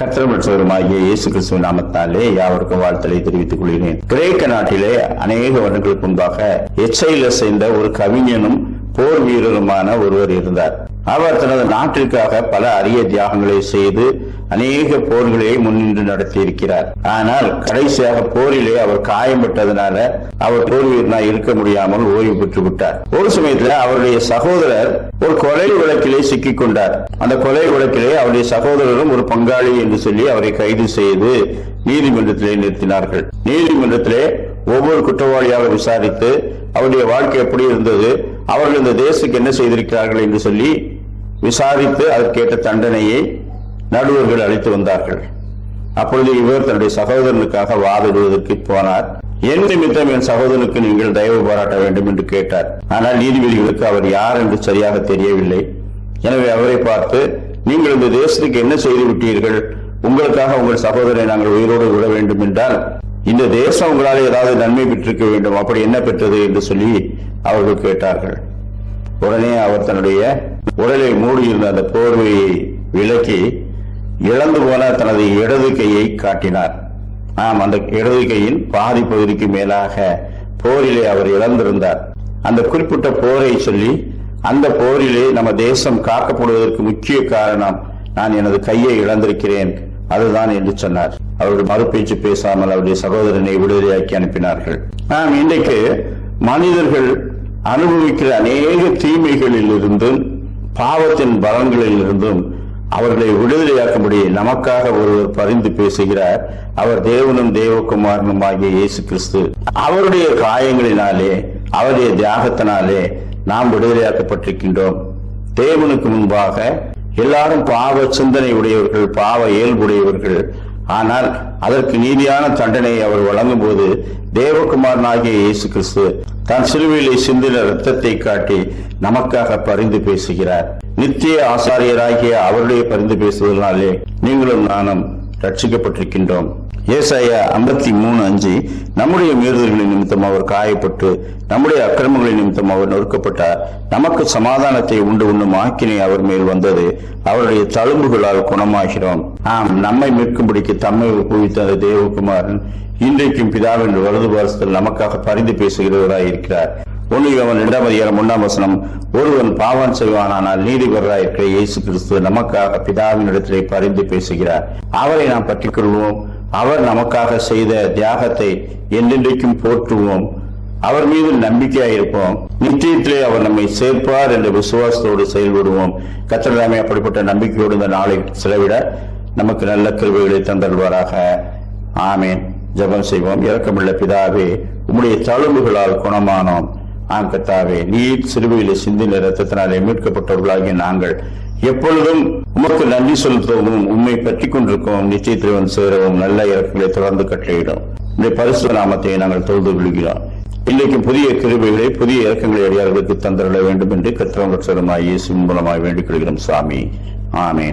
கத்திரமற்றவருமாகிய இயேசு கிறிஸ்துவ நாமத்தாலே யாவருக்கும் வாழ்த்தலை தெரிவித்துக் கொள்கிறேன். கிரேக்க நாட்டிலே அநேக வருடங்களுக்கு முன்பாக எச்சையில சேர்ந்த ஒரு கவிஞனும் போர் வீரருமான ஒருவர் இருந்தார். அவர் தனது நாட்டிற்காக பல அரிய தியாகங்களை செய்து அநேக போர்களை முன்னின்று நடத்தி இருக்கிறார் ஆனால் கடைசியாக போரிலே அவர் காயம்பட்டதனால அவர் போர் வீரனாய் இருக்க முடியாமல் ஓய்வு பெற்று விட்டார் ஒரு சமயத்தில் அவருடைய சகோதரர் ஒரு கொலை வழக்கிலே சிக்கிக் கொண்டார். அந்த கொலை வழக்கிலே அவருடைய சகோதரரும் ஒரு பங்காளி என்று சொல்லி அவரை கைது செய்து நீதிமன்றத்திலே நிறுத்தினார்கள். நீதிமன்றத்திலே ஒவ்வொரு குற்றவாளியாக விசாரித்து அவருடைய வாழ்க்கை எப்படி இருந்தது அவர்கள் இந்த தேசத்துக்கு என்ன செய்திருக்கிறார்கள் என்று சொல்லி விசாரித்து அதற்கேற்ற தண்டனையை நடுவர்கள் அளித்து வந்தார்கள். அப்பொழுது இவர் தன்னுடைய சகோதரனுக்காக வாதிடுவதற்கு போனார். என் நிமித்தம் என் சகோதரனுக்கு நீங்கள் தயவு பாராட்ட வேண்டும் என்று கேட்டார். ஆனால் நீதிபதிகளுக்கு அவர் யார் என்று சரியாக தெரியவில்லை. எனவே அவரை பார்த்து நீங்கள் இந்த தேசத்துக்கு என்ன செய்து விட்டீர்கள்? உங்களுக்காக உங்கள் சகோதரனை நாங்கள் உயிரோடு விட வேண்டும் என்றால் இந்த தேசம் உங்களால் ஏதாவது நன்மை பெற்றிருக்க வேண்டும் அப்படி என்ன பெற்றது என்று சொல்லி அவர்கள் கேட்டார்கள். உடனே அவர் தன்னுடைய உடலை மூடியிருந்த அந்த போர்வையை விலக்கி இழந்து போன தனது இடது கையை காட்டினார். ஆம் அந்த இடது கையின் பாதி பகுதிக்கு மேலாக போரிலே அவர் இழந்திருந்தார். அந்த குறிப்பிட்ட போரை சொல்லி அந்த போரிலே நம்ம தேசம் காக்கப்படுவதற்கு முக்கிய காரணம் நான் எனது கையை இழந்திருக்கிறேன். அதுதான் என்று சொன்னார். அவர்கள் மறுபேச்சு பேசாமல் அவருடைய சகோதரனை விடுதலையாக்கி அனுப்பினார்கள். நாம் இன்றைக்கு மனிதர்கள் அனுபவிக்கிற அநேக தீமைகளில் இருந்தும் பாவத்தின் பலன்களில் இருந்தும் அவர்களை விடுதலையாக்கும்படி நமக்காக ஒருவர் பரிந்து பேசுகிறார். அவர் தேவனும் தேவகுமாரனும் ஆகிய இயேசு கிறிஸ்து. அவருடைய காயங்களினாலே அவருடைய தியாகத்தினாலே நாம் விடுதலையாக்கப்பட்டிருக்கின்றோம். தேவனுக்கு முன்பாக எல்லாரும் பாவ சிந்தனை உடையவர்கள் பாவ இயல்புடையவர்கள் ஆனால் அதற்கு நீதியான தண்டனையை அவர் வழங்கும் போது தேவகுமாரனாகிய இயேசு கிறிஸ்து தன் சிலுவையிலே சிந்தின ரத்தத்தை காட்டி நமக்காக பரிந்து பேசுகிறார். நித்திய ஆசாரியராகிய அவருடைய பரிந்து பேசுவதனாலே நீங்களும் நானும் ரட்சிக்கப்பட்டிருக்கின்றோம் ஏசாயா ஐம்பத்தி மூணு அஞ்சு நம்முடைய மீறுதல்களின் நிமித்தம் அவர் காயப்பட்டு நம்முடைய அக்கிரமங்களின் நிமித்தம் அவர் நொறுக்கப்பட்டார். நமக்கு சமாதானத்தை உண்டு உண்ணும் ஆக்கினை அவர் மேல் வந்தது. அவருடைய தழும்புகளால் குணமாகிறோம். ஆம் நம்மை மீட்கும்படிக்கு தம்மை குவித்த அந்த தேவகுமாரன் இன்றைக்கும் பிதாவின் வலது பாரசத்தில் நமக்காக பரிந்து பேசுகிறவராய் இருக்கிறார் ஒன்று அவன் இரண்டாம் அதிகாரம் ஒன்றாம் வசனம் ஒருவன் பாவம் செய்வானானால் நீதிபராய் இருக்கிற இயேசு கிறிஸ்து நமக்காக பிதாவின் இடத்திலே பரிந்து பேசுகிறார். அவரை நாம் பற்றிக் கொள்வோம். அவர் நமக்காக செய்த தியாகத்தை என்றென்றைக்கும் போற்றுவோம். அவர் மீது நம்பிக்கையாயிருப்போம். நிச்சயத்திலே அவர் நம்மை சேர்ப்பார் என்ற விசுவாசத்தோடு செயல்படுவோம். கத்திரலாமே அப்படிப்பட்ட நம்பிக்கையோடு இந்த நாளை செலவிட நமக்கு நல்ல கல்விகளை தந்தல்வாராக ஆமேன். ஜெபம் செய்வோம். இறக்கமுள்ள பிதாவே உம்முடைய தழும்புகளால் குணமானோம். ஆம் கத்தாவே நீர் சிறுவையிலே சிந்தின ரத்தத்தினாலே மீட்கப்பட்டவர்களாகிய நாங்கள் எப்பொழுதும் உமக்கு நன்றி செலுத்தவும் உண்மை பற்றி கொண்டிருக்கவும் நிச்சயத்தில் வந்து சேரவும் நல்ல இறக்கங்களை தொடர்ந்து கட்டளையிடும். இந்த பரிசு நாமத்தை நாங்கள் தொழுது கொள்கிறோம் இன்றைக்கு புதிய கிருபைகளை புதிய இறக்கங்களை அடியார்களுக்கு தந்திட வேண்டும் என்று கத்திரவங்க இயேசு மூலமாய் வேண்டிக் கொள்கிறோம் சாமி. ஆமேன்.